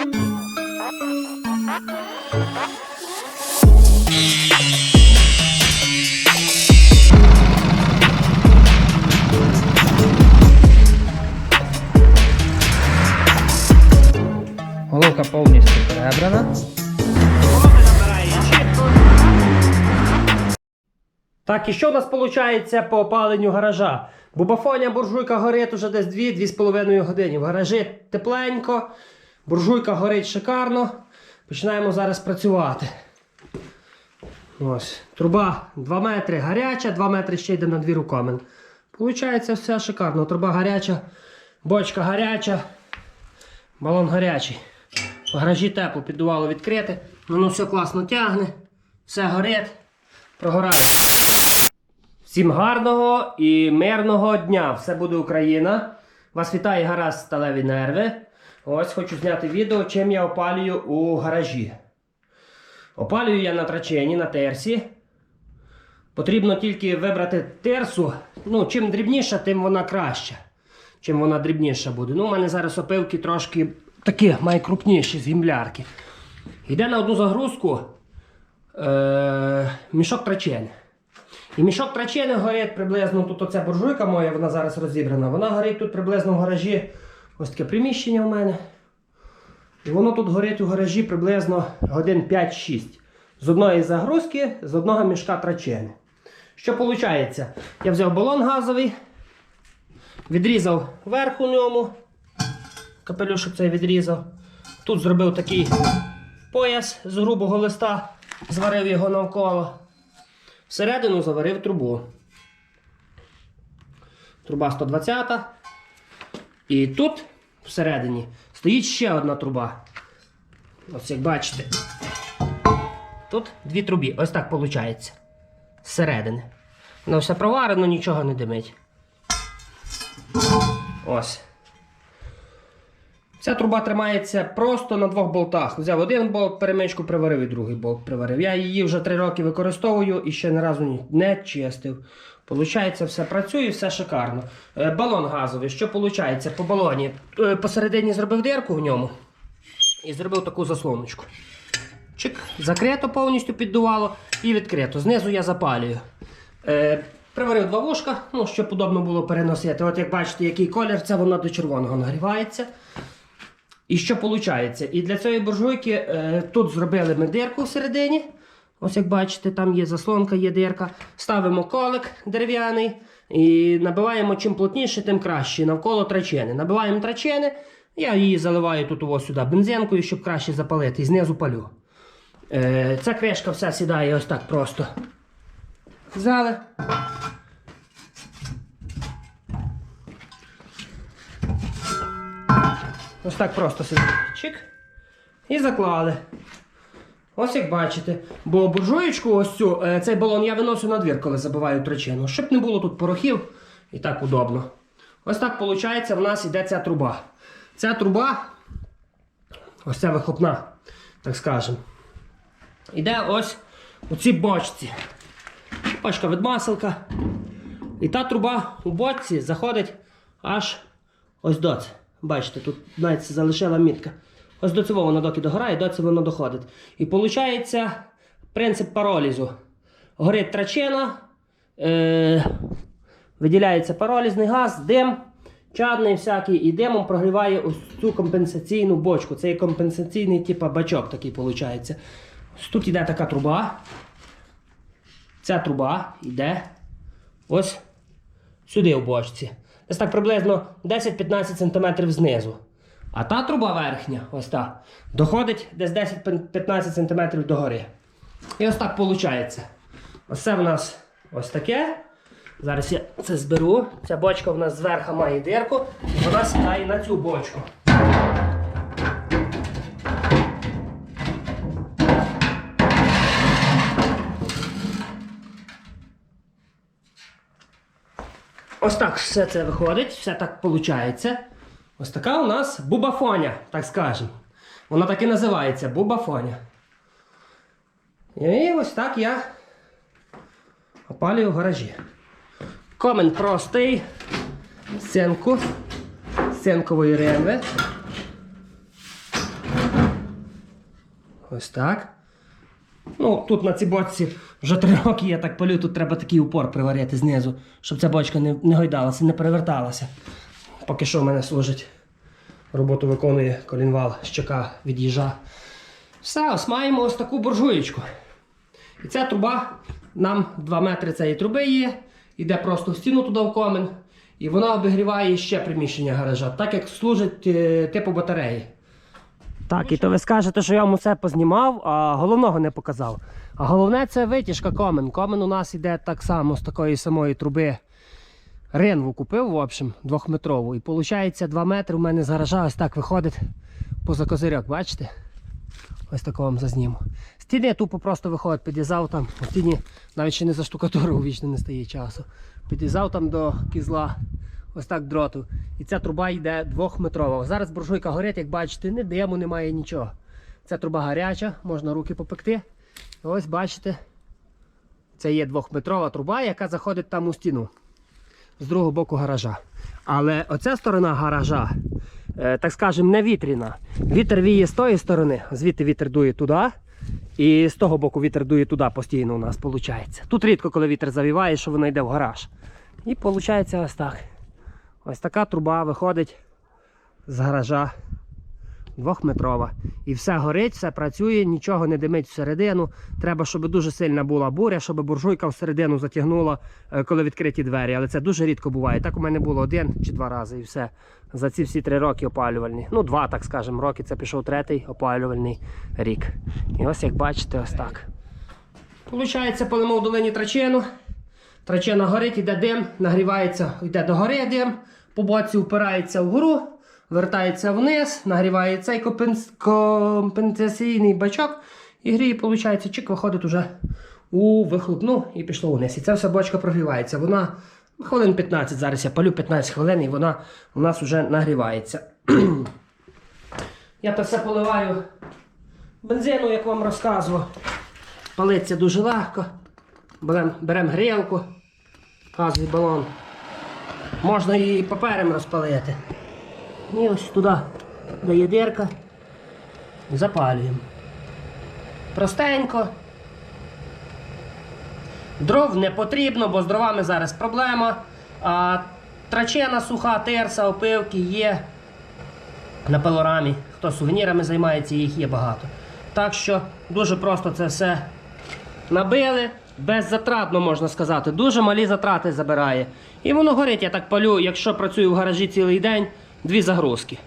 Головка повністю перебрана. Так, і що у нас виходить по опаленню гаража? Бубафоня буржуйка горить уже десь 2-2,5 години. В гаражі тепленько, буржуйка горить шикарно. Починаємо зараз працювати. Ось. Труба 2 метри гаряча, 2 метри ще йде на дві руками. Получається все шикарно. Труба гаряча, бочка гаряча, балон гарячий. В гаражі тепло, піддувало відкрите. Воно все класно тягне, все горить, прогорає. Всім гарного і мирного дня! Все буде Україна. Вас вітає гараж сталеві нерви. Ось хочу зняти відео, чим я опалюю у гаражі. Опалюю я на трачені, на терсі. Потрібно тільки вибрати терсу. Ну, чим дрібніша, тим вона краща. Чим вона дрібніша буде. Ну, у мене зараз опилки трошки такі найкрупніші з гімлярки. Йде на одну загрузку е- мішок трачени. І мішок трачени горить приблизно, тут оця буржуйка моя, вона зараз розібрана. Вона горить тут приблизно в гаражі. Ось таке приміщення у мене. І воно тут горить у гаражі приблизно годин 5-6. З одної загрузки, з одного мішка трачени. Що виходить? Я взяв балон газовий, відрізав верх у ньому. Капелюшок цей відрізав. Тут зробив такий пояс з грубого листа, зварив його навколо. Всередину заварив трубу. Труба 120. І тут всередині стоїть ще одна труба. Ось як бачите. Тут дві трубі. Ось так виходить. Зсередини. Воно все проварено, нічого не димить. Ось. Ця труба тримається просто на двох болтах. Взяв один болт, перемичку приварив і другий болт приварив. Я її вже три роки використовую і ще ні разу не чистив. Получається, все працює, все шикарно. Е, Балон газовий. Що виходить? По балоні е, посередині зробив дирку в ньому і зробив таку заслоночку. Чик, закрито повністю піддувало і відкрито. Знизу я запалюю. Е, приварив два вушка, ну, щоб удобно було переносити. От як бачите, який колір, це воно до червоного нагрівається. І що виходить? І для цієї буржуйки тут зробили ми дирку всередині. Ось як бачите, там є заслонка, є дирка. Ставимо колик дерев'яний і набиваємо чим плотніше, тим краще. Навколо трачени. Набиваємо трачени. Я її заливаю тут ось сюди бензинкою, щоб краще запалити. І знизу палю. Е, ця кришка вся сідає ось так просто. Взяли. Ось так просто сюди. Чик. І заклали. Ось як бачите. Бо буржуєчку, ось цю, е, цей балон я виношу на двір, коли забиваю тричину. Щоб не було тут порохів і так удобно. Ось так виходить, в нас йде ця труба. Ця труба, ось ця вихлопна, так скажемо. Іде ось у цій бочці. Бочка від маселка. І та труба у бочці заходить аж ось до це. Бачите, тут навіть залишила мітка. Ось до цього воно доки догорає, до цього воно доходить. І виходить принцип паролізу. Горить трачина, е, виділяється паролізний газ, дим, чадний всякий, і димом прогріває ось цю компенсаційну бочку. Це є компенсаційний типу, бачок такий виходить. Тут йде така труба. Ця труба йде ось сюди в бочці. Десь так приблизно 10-15 см знизу. А та труба верхня, ось та, доходить десь 10-15 см догори. І ось так виходить. Ось це в нас ось таке. Зараз я це зберу. Ця бочка в нас зверху має дирку, і вона сідає на цю бочку. Ось так все це виходить, все так виходить. Ось така у нас бубафоня, так скажемо. Вона так і називається бубафоня. І ось так я опалюю в гаражі. Комент простий. Сценку. Сценкової ремви. Ось так. Ну, тут на цій бочці вже три роки я так палю, тут треба такий упор приварити знизу, щоб ця бочка не, не гойдалася, не переверталася. Поки що в мене служить. Роботу виконує колінвал щека від їжа. Все, ось маємо ось таку буржуєчку. І ця труба, нам 2 метри цієї труби є, йде просто в стіну туди в комен, і вона обігріває ще приміщення гаража, так як служить е, типу батареї. Так, і то ви скажете, що я вам усе познімав, а головного не показав. А головне це витяжка комен. Комен у нас йде так само з такої самої труби. Ринву купив, в общем, двохметрову. І виходить 2 метри у мене з гаража ось так виходить поза козирьок, бачите? Ось такого вам зазніму. Стіни тупо просто виходить, підв'язав там. Стіні навіть ще не за штукатуру вічно не стає часу. Підв'язав там до кізла, ось так дроту. І ця труба йде двохметрова. Зараз буржуйка горить, як бачите, ні диму, немає нічого. Ця труба гаряча, можна руки попекти. Ось бачите, це є двохметрова труба, яка заходить там у стіну з другого боку гаража. Але оця сторона гаража, е, так скажемо, не вітряна. Вітер віє з тої сторони, звідти вітер дує туди. І з того боку вітер дує туди постійно у нас виходить. Тут рідко, коли вітер завіває, що воно йде в гараж. І виходить ось так. Ось така труба виходить з гаража двохметрова. І все горить, все працює, нічого не димить всередину. Треба, щоб дуже сильна була буря, щоб буржуйка всередину затягнула, е, коли відкриті двері. Але це дуже рідко буває. Так у мене було один чи два рази і все. За ці всі три роки опалювальні. Ну, два, так скажемо, роки. Це пішов третій опалювальний рік. І ось як бачите, ось так. Получається, полимо в долині трачину. Трачина горить, йде дим, нагрівається, йде до гори дим, по боці впирається вгору, вертається вниз, нагріває цей компенсаційний бачок і гріє, виходить, чик виходить уже у вихлопну і пішло вниз. І ця вся бочка прогрівається. Вона хвилин 15, зараз я палю 15 хвилин і вона у нас вже нагрівається. я то все поливаю бензину, як вам розказував. Палиться дуже легко. Беремо берем грілку, газовий балон. Можна її папером розпалити. І ось туди дає дирка. Запалюємо. Простенько. Дров не потрібно, бо з дровами зараз проблема. А трачена суха, терса, опилки є на пилорамі. Хто сувенірами займається, їх є багато. Так що дуже просто це все набили, беззатратно можна сказати. Дуже малі затрати забирає. І воно горить, я так палю, якщо працюю в гаражі цілий день, дві загрузки.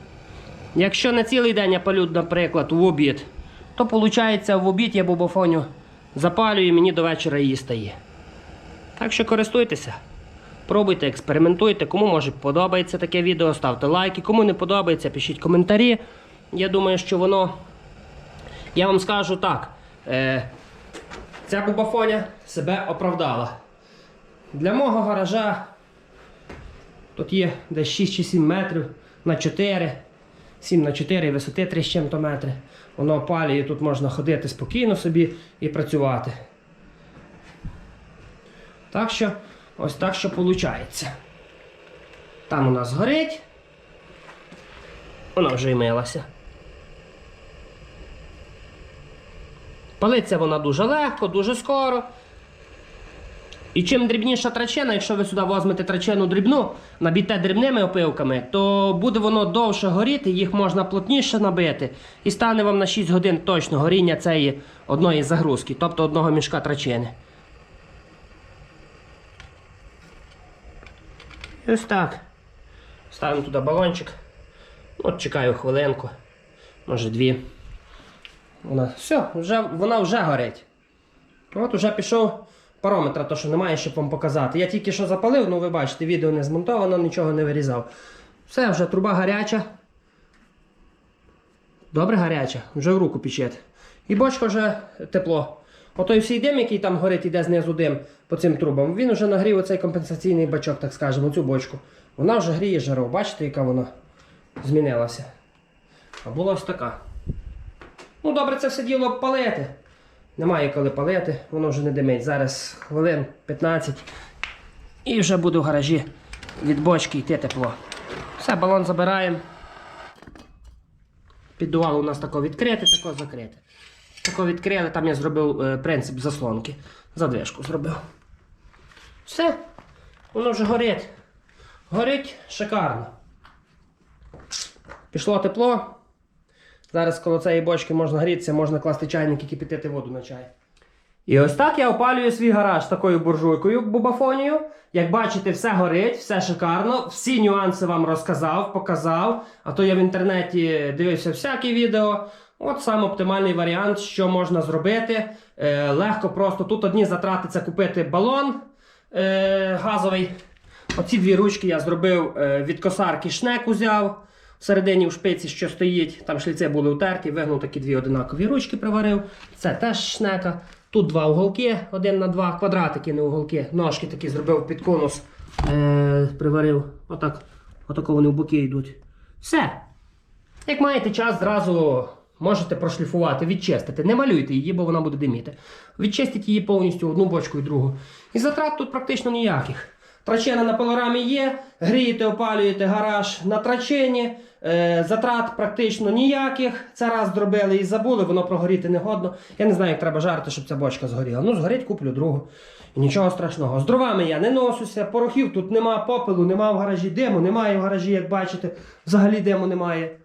Якщо на цілий день я палю, наприклад, в обід, то виходить в обід я бубофоню запалюю і мені до вечора її стає. Так що користуйтеся. Пробуйте, експериментуйте. Кому може подобається таке відео, ставте лайки. Кому не подобається, пишіть коментарі. Я думаю, що воно. Я вам скажу так. Е, Ця бубафоня себе оправдала. Для мого гаража тут є десь 6 чи 7 метрів на 4, 7 на 4 висоти 3 з чим-то метри. Воно опалює, тут можна ходити спокійно собі і працювати. Так що, ось так що виходить. Там у нас горить. Вона вже й милася. Палиться вона дуже легко, дуже скоро. І чим дрібніша трачена, якщо ви сюди візьмете трачену дрібну, набійте дрібними опилками, то буде воно довше горіти, їх можна плотніше набити. І стане вам на 6 годин точно горіння цієї одної загрузки, тобто одного мішка трачени. І ось так. Ставимо туди балончик. От чекаю хвилинку, може дві. Вона все, вже, вона вже горить. От уже пішов парометр, то що немає, щоб вам показати. Я тільки що запалив, ну ви бачите, відео не змонтовано, нічого не вирізав. Все, вже труба гаряча. Добре гаряча, вже в руку печет. І бочка вже тепло. Отой всій дим, який там горить, іде знизу дим по цим трубам, він вже нагрів оцей компенсаційний бачок, так скажемо, цю бочку. Вона вже гріє жару. Бачите, яка вона змінилася. А була ось така. Ну, добре, це все діло палити. Немає коли палити, воно вже не димить. Зараз хвилин 15 і вже буде в гаражі від бочки йти тепло. Все, балон забираємо. Піддувало у нас тако відкрите, тако закрите. Тако відкрили, там я зробив е, принцип заслонки. Задвижку зробив. Все, воно вже горить. Горить шикарно. Пішло тепло. Зараз коло цієї бочки можна грітися, можна класти чайник і кипятити воду на чай. І ось так я опалюю свій гараж такою буржуйкою бубафонією. Як бачите, все горить, все шикарно. Всі нюанси вам розказав, показав. А то я в інтернеті дивився всякі відео. От сам оптимальний варіант, що можна зробити. Е, легко просто. Тут одні затрати це купити балон е, газовий. Оці дві ручки я зробив е, від косарки шнек узяв. Всередині в шпиці, що стоїть, там шліци були утерті, вигнув такі дві одинакові ручки, приварив. Це теж шнека. Тут два уголки, один на два, квадратики, не уголки. Ножки такі зробив під конус. Е, приварив. Отак. Отако вони в боки йдуть. Все. Як маєте час, зразу можете прошліфувати, відчистити. Не малюйте її, бо вона буде диміти. Відчистіть її повністю одну бочку і другу. І затрат тут практично ніяких. Трачена на пилорамі є, грієте, опалюєте гараж на трачені, затрат практично ніяких. Це раз зробили і забули, воно прогоріти не годно. Я не знаю, як треба жарити, щоб ця бочка згоріла. Ну, згорить, куплю другу. І нічого страшного. З дровами я не носуся, порохів тут нема, попелу, нема в гаражі диму, немає в гаражі, як бачите. Взагалі диму немає.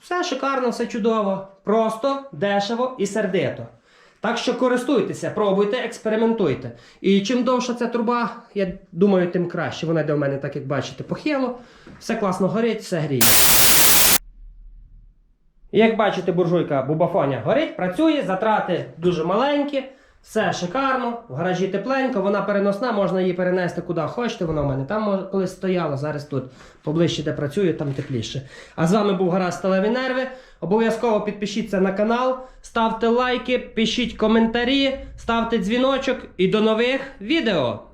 Все шикарно, все чудово, просто, дешево і сердито. Так що користуйтеся, пробуйте, експериментуйте. І чим довша ця труба, я думаю, тим краще. Вона йде у мене, так як бачите, похило. Все класно горить, все гріє. Як бачите, буржуйка бубафоня горить, працює, затрати дуже маленькі, все шикарно, в гаражі тепленько, вона переносна, можна її перенести куди хочете. Вона в мене там колись стояла, зараз тут поближче, де працюю, там тепліше. А з вами був гараж Сталеві Нерви. Обов'язково підпишіться на канал, ставте лайки, пишіть коментарі, ставте дзвіночок і до нових відео.